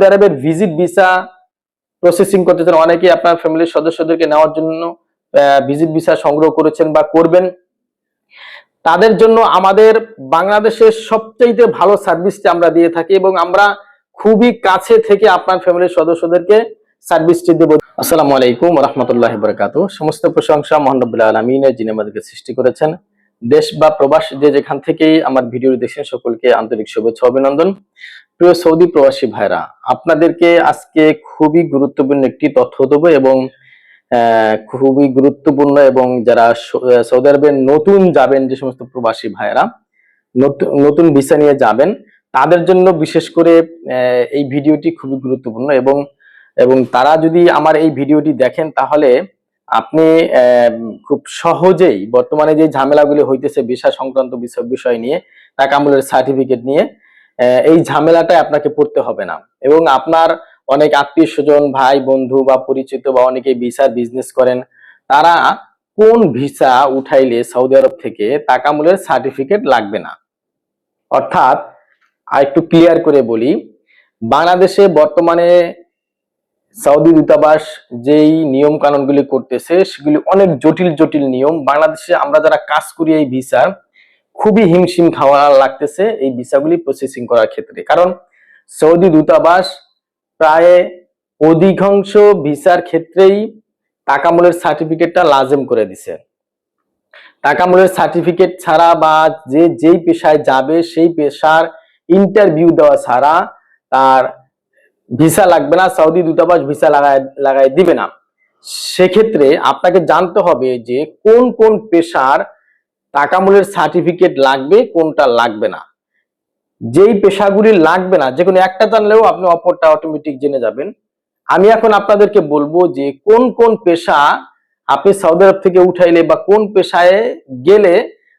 Saudi আরবের visit visa processing করতে চান অনেকেই আপনার ফ্যামিলির সদস্যদেরকে নেওয়ার জন্য ভিজিট ভিসা সংগ্রহ করেছেন বা করবেন। তাদের জন্য আমাদের বাংলাদেশের সবচাইতে ভালো সার্ভিসটা আমরা দিয়ে থাকি এবং আমরা খুবই কাছে থেকে আপনার ফ্যামিলির সদস্যদেরকে সার্ভিসটি দেব। আসসালামু আলাইকুম রহমতুল্লাহ বরকাত সমস্ত প্রশংসা মোহাম্মদুল্লাহ আলমিনের যিনি আমাদেরকে সৃষ্টি করেছেন। দেশ বা প্রবাস যে যেখান থেকেই আমার ভিডিও দেখছেন, সকলকে আন্তরিক শুভেচ্ছা, অভিনন্দন। প্রিয় সৌদি প্রবাসী ভাইরা, আপনাদেরকে আজকে খুবই গুরুত্বপূর্ণ একটি তথ্য দেবো এবং খুবই গুরুত্বপূর্ণ এবং যারা সৌদি আরবে নতুন যাবেন যে সমস্ত প্রবাসী ভাইরা, নতুন ভিসা নিয়ে যাবেন, তাদের জন্য বিশেষ করে এই ভিডিওটি খুবই গুরুত্বপূর্ণ এবং এবং তারা যদি আমার এই ভিডিওটি দেখেন তাহলে আপনি খুব সহজেই বর্তমানে যে ঝামেলাগুলি হইতেছে ভিসা সংক্রান্ত বিষয় নিয়ে, টাকা আমলের সার্টিফিকেট নিয়ে এই ঝামেলাটায় আপনাকে পড়তে হবে না। এবং আপনার অনেক আত্মীয় স্বজন, ভাই, বন্ধু বা পরিচিত বা অনেকে ভিসার বিজনেস করেন, তারা কোন ভিসা উঠাইলে সৌদি আরব থেকে তাকামুলের সার্টিফিকেট লাগবে না? অর্থাৎ আর একটু ক্লিয়ার করে বলি, বাংলাদেশে বর্তমানে সৌদি দূতাবাস যেই নিয়ম কানুনগুলি করতেছে, সেগুলি অনেক জটিল জটিল নিয়ম। বাংলাদেশে আমরা যারা কাজ করি এই ভিসা খুবই হিমশিম খাওয়া লাগতেছে এই ভিসাগুলি প্রসেসিং করার ক্ষেত্রে। কারণ সৌদি দূতাবাস প্রায় অধিকাংশ ভিসার ক্ষেত্রেই তাকামূলের সার্টিফিকেটটা লাজেম করে দিছে। তাকামূলের সার্টিফিকেট ছাড়া বা যে যেই পেশায় যাবে, সেই পেশার ইন্টারভিউ দেওয়া ছাড়া তার ভিসা লাগবে না, সৌদি দূতাবাস ভিসা লাগায় লাগাই দিবে না। সেক্ষেত্রে আপনাকে জানতে হবে যে কোন কোন পেশার তাকামূলের সার্টিফিকেট লাগবে, কোনটা লাগবে না। যেই পেশাগুলি লাগবে না যে কোনো একটা জানলেও আপনি অপরটা অটোমেটিক জেনে যাবেন। আমি এখন আপনাদেরকে বলব যে কোন কোন পেশা আপনি সৌদি আরব থেকে উঠাইলে বা কোন পেশায় গেলে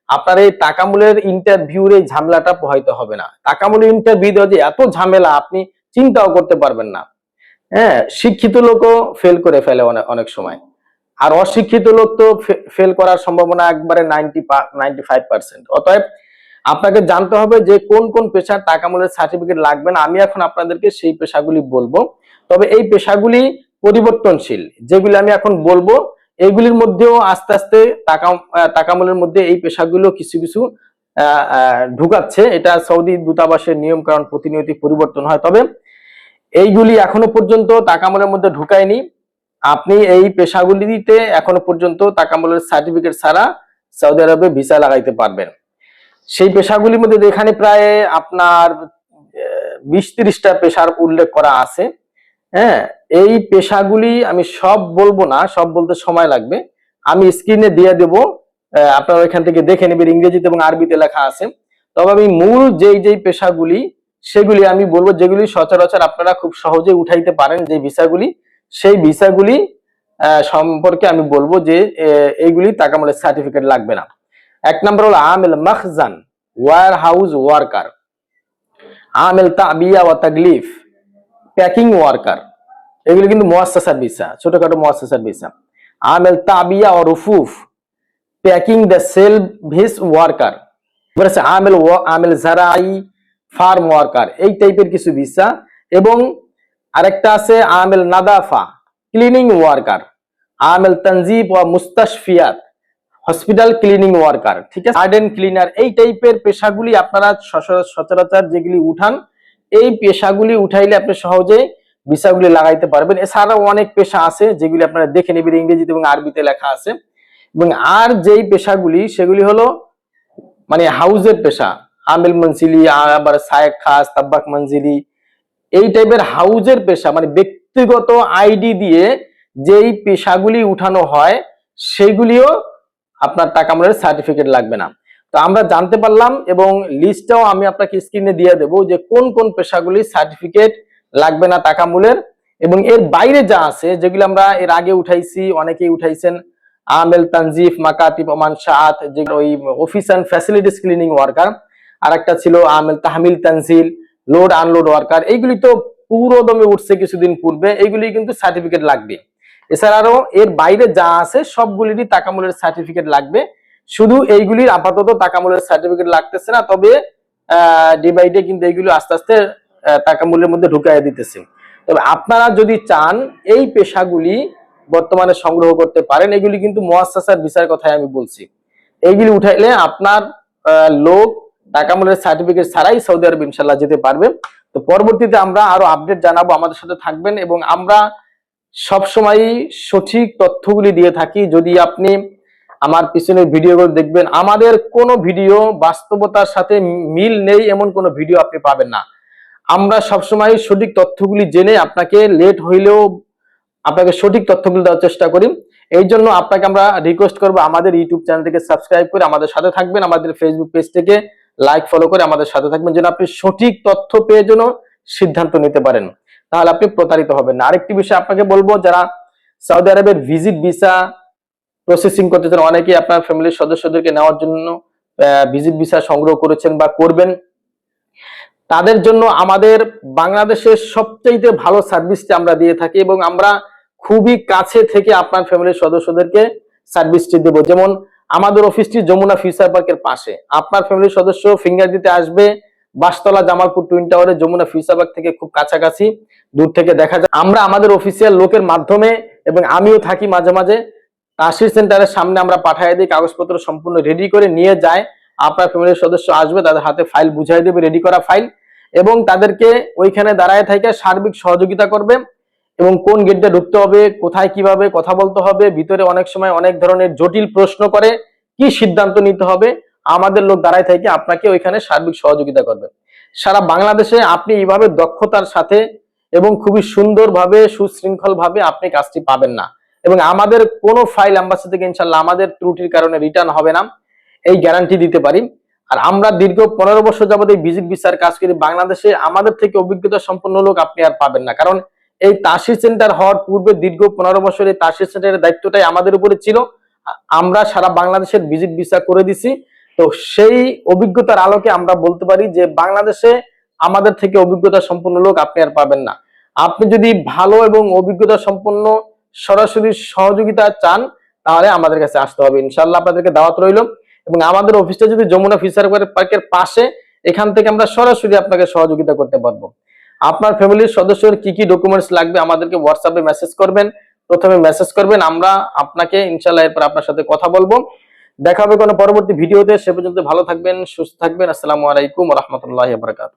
আপনার এই তাকামূলের ইন্টারভিউর এই ঝামেলাটা পোহাইতে হবে না। তাকামূলের ইন্টারভিউ দেওয়া যে এত ঝামেলা, আপনি চিন্তাও করতে পারবেন না। হ্যাঁ শিক্ষিত লোকও ফেল করে ফেলে অনেক সময়। আর অশিক্ষিত লোক তো ফেল করার সম্ভাবনা একবারে নাইনটি নাইনটি ফাইভ পার্সেন্ট অতএব আপনাকে জানতে হবে যে কোন কোন পেশার টাকামূলের সার্টিফিকেট লাগবে না। আমি এখন আপনাদেরকে সেই পেশাগুলি বলব। তবে এই পেশাগুলি পরিবর্তনশীল, যেগুলি আমি এখন বলব এইগুলির মধ্যেও আস্তে আস্তে টাকা টাকামূলের মধ্যে এই পেশাগুলো কিছু কিছু ঢুকাচ্ছে। এটা সৌদি দূতাবাসের নিয়ম কারণ প্রতিনিয়ত পরিবর্তন হয়। তবে এইগুলি এখনও পর্যন্ত তাকামলের মধ্যে ঢুকায়নি। আপনি এই পেশাগুলিতে এখনও পর্যন্ত তাকামলের সার্টিফিকেট ছাড়া সৌদি আরবে ভিসা লাগাইতে পারবেন। সেই পেশাগুলির মধ্যে এখানে প্রায় আপনার বিশ তিরিশটা পেশার উল্লেখ করা আছে। হ্যাঁ এই পেশাগুলি আমি সব বলব না, সব বলতে সময় লাগবে। আমি স্ক্রিনে দিয়ে দেব আপনারা এখান থেকে দেখে নেবেন ইংরেজিতে এবং আরবিতে লেখা আছে। তবে আমি মূল যেই যেই পেশাগুলি, সেগুলি আমি বলব যেগুলি সচরাচর আপনারা খুব সহজে উঠাইতে পারেন যে ভিসাগুলি। সেই ভিসাগুলি সম্পর্কে আমি বলব যে এইগুলি তাকামলের সার্টিফিকেট লাগবে না। এক নম্বর হলো আমেল মখজান ওয়ার হাউস ওয়ার্কার আমেল তাবিয়া ওয়া তাগলিফ প্যাকিং ওয়ার্কার এগুলো কিন্তু মোয়াসাসার ভিসা, ছোটখাটো মোয়াসাসার ভিসা। আমেল তাবিয়া ও রুফুফ প্যাকিং দ্য সেল ভিস ওয়ার্কার আমেল আমেল জারাই ফার্ম ওয়ার্কার এই টাইপের কিছু ভিসা এবং আরেকটা আছে আমেল নাদাফা ক্লিনিং ওয়ার্কার আমেল তানজিব ও মুস্তাশফিয়াত হসপিটাল ক্লিনিং ওয়ার্কার ঠিক আছে? গার্ডেন ক্লিনার এই টাইপের পেশাগুলি আপনারা সচরা- সচরাচর যেগুলি উঠান, এই পেশাগুলি উঠাইলে আপনি সহজেই ভিসাগুলি লাগাইতে পারবেন। এছাড়াও অনেক পেশা আছে যেগুলি আপনারা দেখে নেবেন, ইংরেজিতে এবং আরবিতে লেখা আছে। এবং আর যেই পেশাগুলি, সেগুলি হলো মানে হাউজের পেশা। আমিল মনজিলি আবার সায়েক খাস, তাব্বাক মঞ্জিলি এই টাইপের হাউজের পেশা মানে ব্যক্তিগত আইডি দিয়ে যেই পেশাগুলি উঠানো হয়, সেগুলিও আপনার টাকামূলের সার্টিফিকেট লাগবে না। তো আমরা জানতে পারলাম এবং লিস্টটাও আমি আপনাকে স্ক্রিনে দিয়ে দেবো যে কোন কোন পেশাগুলি সার্টিফিকেট লাগবে না টাকামূলের এবং এর বাইরে যা আছে, যেগুলো আমরা এর আগে উঠাইছি, অনেকেই উঠাইছেন, আমেল, তানজিফ, মাকাতিব, ওমান শাহাত যেগুলো ওই office and facilities cleaning worker আর একটা ছিল আমেল, তাহমিল, তানজিল লোড আনলোড ওয়ার্কার এইগুলি তো পুরো দমে উঠছে কিছুদিন পূর্বে, এইগুলি কিন্তু সার্টিফিকেট লাগবে। এছাড়াও এর বাইরে যা আছে, সবগুলিরই তাকামূলের সার্টিফিকেট লাগবে। শুধু এইগুলির আপাতত তাকামূলের সার্টিফিকেট লাগতেছে না, তবে ডে বাই কিন্তু এইগুলো আস্তে আস্তে মূল্যের মধ্যে ঢুকাই দিতেছে। তবে আপনারা যদি চান, এই পেশাগুলি বর্তমানে সংগ্রহ করতে পারেন, এগুলি কিন্তু মোয়াসাসার বিচার কথাই আমি বলছি। এইগুলি উঠাইলে আপনার লোক টাকা সার্টিফিকেট ছাড়াই সৌদি আরব ইনশাল্লাহ যেতে পারবে। তো পরবর্তীতে আমরা আরও আপডেট জানাব, আমাদের সাথে থাকবেন এবং আমরা সবসময় সঠিক তথ্যগুলি দিয়ে থাকি। যদি আপনি আমার পিছনের ভিডিওগুলো দেখবেন, আমাদের কোনো ভিডিও বাস্তবতার সাথে মিল নেই, এমন কোনো ভিডিও আপনি পাবেন না। আমরা সবসময় সঠিক তথ্যগুলি জেনে আপনাকে লেট হইলেও আপনাকে সঠিক তথ্যগুলি দেওয়ার চেষ্টা করি। এই জন্য আপনাকে আমরা রিকোয়েস্ট করব আমাদের ইউটিউব চ্যানেলটিকে সাবস্ক্রাইব করে আমাদের সাথে থাকবেন, আমাদের ফেসবুক পেজ থেকে। লাইক ফলো করে আমাদের সাথে থাকবেন যেন আপনি সঠিক তথ্য পেয়ে যেন সিদ্ধান্ত নিতে পারেন। তাহলে আপনি প্রতারিত হবেন না। আরেকটি বিষয় আপনাকে বলব, যারা সৌদি আরবের ভিজিট ভিসা প্রসেসিং করতে চান, অনেকেই আপনার ফ্যামিলির সদস্যদেরকে নেওয়ার জন্য ভিজিট ভিসা সংগ্রহ করেছেন বা করবেন। তাদের জন্য আমাদের বাংলাদেশের সবচাইতে ভালো সার্ভিসটি আমরা দিয়ে থাকি এবং আমরা খুবই কাছে থেকে আপনার ফ্যামিলির সদস্যদেরকে সার্ভিসটি দেব। যেমন আমাদের অফিসটি যমুনা ফিউচার পার্কের পাশে। আপনার ফ্যামিলির সদস্য ফিঙ্গার দিতে আসবে বাসতলা জামালপুর টুইন টাওয়ারে যমুনা ফিউচার পার্ক থেকে খুব কাছাকাছি, দূর থেকে দেখা যায় আমরা আমাদের অফিসিয়াল লোকের মাধ্যমে এবং আমিও থাকি মাঝে মাঝে, তাসির সেন্টারের সামনে আমরা পাঠিয়ে দিই, কাগজপত্র সম্পূর্ণ রেডি করে নিয়ে যায়। আপনার ফ্যামিলির সদস্য আসবে, তাদের হাতে ফাইল বুঝাই দেবে রেডি করা ফাইল এবং তাদেরকে ওইখানে দাঁড়ায় থেকে সার্বিক সহযোগিতা করবে। এবং কোন গেট দিয়ে ঢুকতে হবে, কোথায় কীভাবে কথা বলতে হবে, ভিতরে অনেক সময় অনেক ধরনের জটিল প্রশ্ন করে কি সিদ্ধান্ত নিতে হবে, আমাদের লোক দাঁড়ায় থেকে আপনাকে ওইখানে সার্বিক সহযোগিতা করবে। সারা বাংলাদেশে আপনি এইভাবে দক্ষতার সাথে এবং খুবই সুন্দরভাবে সুশৃঙ্খল ভাবে আপনি কাজটি পাবেন না। এবং আমাদের কোনো ফাইল অ্যাম্বাসি থেকে ইনশাল্লাহ আমাদের ত্রুটির কারণে রিটার্ন হবে না। এই গ্যারান্টি দিতে পারি। আর আমরা দীর্ঘ পনেরো বছর যাবত এই ভিজিট বিচার কাজ করি বাংলাদেশে আমাদের থেকে অভিজ্ঞতা সম্পন্ন লোক আপনি আর পাবেন না। কারণ এই তাসির সেন্টার হওয়ার পূর্বে দীর্ঘ পনেরো বছর এই তাসির সেন্টারের দায়িত্বটাই আমাদের উপরে ছিল। আমরা সারা বাংলাদেশের ভিজিট ভিসা করে দিছি। তো সেই অভিজ্ঞতার আলোকে আমরা বলতে পারি যে বাংলাদেশে আমাদের থেকে অভিজ্ঞতা সম্পন্ন লোক আপনি আর পাবেন না। আপনি যদি ভালো এবং অভিজ্ঞতা সম্পন্ন সরাসরি সহযোগিতা চান, তাহলে আমাদের কাছে আসতে হবে। ইনশাল্লাহ আপনাদেরকে দাওয়াত রইল। এবং আমাদের অফিসটা যদি যমুনা ফিশার পার্কের পাশে, এখান থেকে আমরা সরাসরি আপনাকে সহযোগিতা করতে পারব। আপনার ফ্যামিলির সদস্যের কি কি ডকুমেন্টস লাগবে আমাদেরকে হোয়াটসঅ্যাপে মেসেজ করবেন। প্রথমে মেসেজ করবেন, আমরা আপনাকে ইনশাল্লাহ এরপর আপনার সাথে কথা বলব। দেখা হবে কোনো পরবর্তী ভিডিওতে, সে পর্যন্ত ভালো থাকবেন, সুস্থ থাকবেন। আসসালামু আলাইকুম রহমতুল্লাহ বারকাত